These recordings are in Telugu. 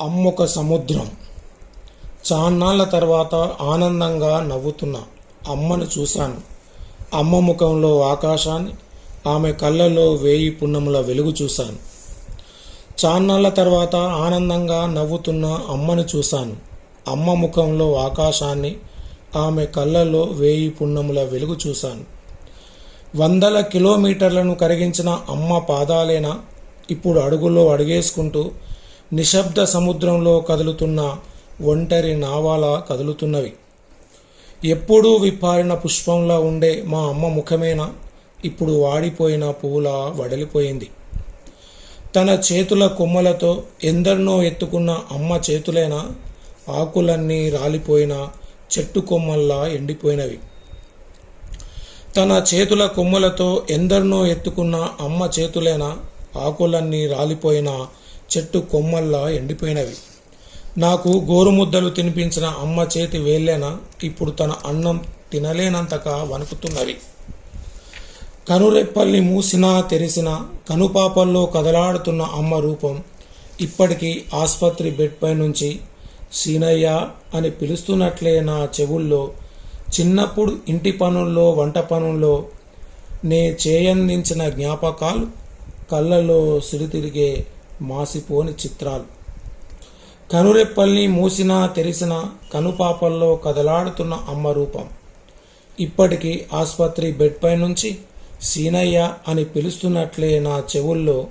అమ్మొక సముద్రం. చాన్నాళ్ళ తర్వాత ఆనందంగా నవ్వుతున్న అమ్మను చూశాను. అమ్మ ముఖంలో ఆకాశాన్ని ఆమె కళ్ళలో వేయి పున్నముల వెలుగు చూశాను. చాన్నాళ్ళ తర్వాత ఆనందంగా నవ్వుతున్న అమ్మను చూశాను. అమ్మ ముఖంలో ఆకాశాన్ని ఆమె కళ్ళలో వేయి పున్నముల వెలుగు చూశాను. వందల కిలోమీటర్లను కరిగించిన అమ్మ పాదాలేనా ఇప్పుడు అడుగులో అడిగేసుకుంటూ నిశ్శబ్ద సముద్రంలో కదులుతున్న ఒంటరి నావాల కదులుతున్నవి. ఎప్పుడూ విప్పారిన పుష్పంలా ఉండే మా అమ్మ ముఖమేనా? ఇప్పుడు వాడిపోయిన పువ్వులా వడలిపోయింది. తన చేతుల కొమ్మలతో ఎందరినో ఎత్తుకున్న అమ్మ చేతులేనా? ఆకులన్నీ రాలిపోయిన చెట్టు కొమ్మల్లా ఎండిపోయినవి. తన చేతుల కొమ్మలతో ఎందరినో ఎత్తుకున్న అమ్మ చేతులైన? ఆకులన్నీ రాలిపోయిన చెట్టు కొమ్మల్లా ఎండిపోయినవి. నాకు గోరుముద్దలు తినిపించిన అమ్మ చేతి వేళ్ళేన? ఇప్పుడు తన అన్నం తినలేనంతగా వణుకుతున్నవి. కనురెప్పల్ని మూసినా తెరిసిన కనుపాపల్లో కదలాడుతున్న అమ్మ రూపం ఇప్పటికీ ఆసుపత్రి బెడ్పై నుంచి సీనయ్య అని పిలుస్తున్నట్లే నా చెవుల్లో. చిన్నప్పుడు ఇంటి పనుల్లో వంట పనుల్లో నే చేయందించిన జ్ఞాపకాలు కళ్ళలో సిరితిరిగే మాసిపోని చిత్రాలు. కనురెప్పల్ని మూసినా తెరిసిన కనుపాపల్లో కదలాడుతున్న అమ్మ రూపం. ఇప్పటికీ ఆసుపత్రి బెడ్పై నుంచి సీనయ్య అని పిలుస్తున్నట్లే నా చెవుల్లో.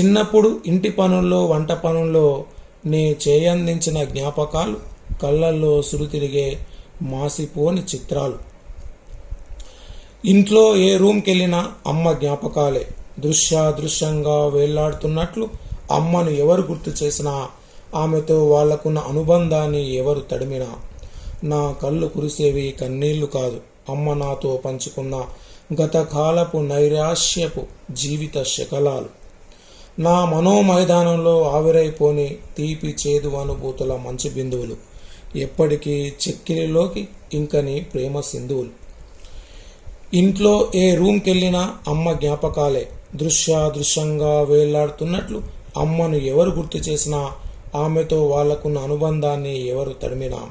చిన్నప్పుడు ఇంటి పనుల్లో వంట పనుల్లో నే చేయందించిన జ్ఞాపకాలు కళ్ళల్లో సురుతిరిగే మాసిపోని చిత్రాలు. ఇంట్లో ఏ రూమ్కెళ్ళినా అమ్మ జ్ఞాపకాలే. దృశ్యాదృశ్యంగా వేళ్ళాడుతున్నట్లు అమ్మను ఎవరు గుర్తు చేసినా ఆమెతో వాళ్ళకున్న అనుబంధాన్ని ఎవరు తడిమినా. నా కళ్ళు కురిసేవి కన్నీళ్ళు కాదు. అమ్మ నాతో పంచుకున్న గతకాలపు నైరాశ్యపు జీవిత శకలాలు. నా మనోమైదానంలో ఆవిరైపోని తీపి చేదు అనుభూతుల మంచి బిందువులు. ఎప్పటికీ చెక్కిలిలోకి ఇంకని ప్రేమ సింధువులు. ఇంట్లో ఏ రూమ్కి వెళ్ళినా అమ్మ జ్ఞాపకాలే. దృశ్యాదృశ్యంగా వేలాడుతున్నట్లు అమ్మను ఎవరు గుర్తు చేసినా ఆమెతో వాళ్ళకున్న అనుబంధాన్ని ఎవరు తడిమినా.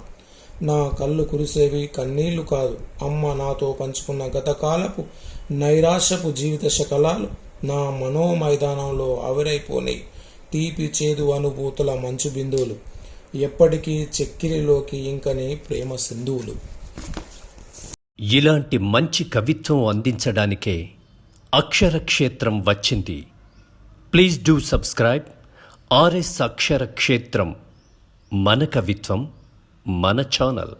నా కళ్ళు కురిసేవి కన్నీళ్ళు కాదు. అమ్మ నాతో పంచుకున్న గతకాలపు నైరాశ్యపు జీవిత శకలాలు నా మనోమైదానంలో ఆవిరైపోని. తీపి చేదు అనుభూతుల మంచు బిందువులు. ఎప్పటికీ చెక్కిరిలోకి ఇంకని ప్రేమ సింధువులు. ఇలాంటి మంచి కవిత్వం అందించడానికే అక్షరక్షేత్రం వచ్చింది. Please do subscribe. RS Aksharakshetram మన కవిత్వం మన ఛానల్.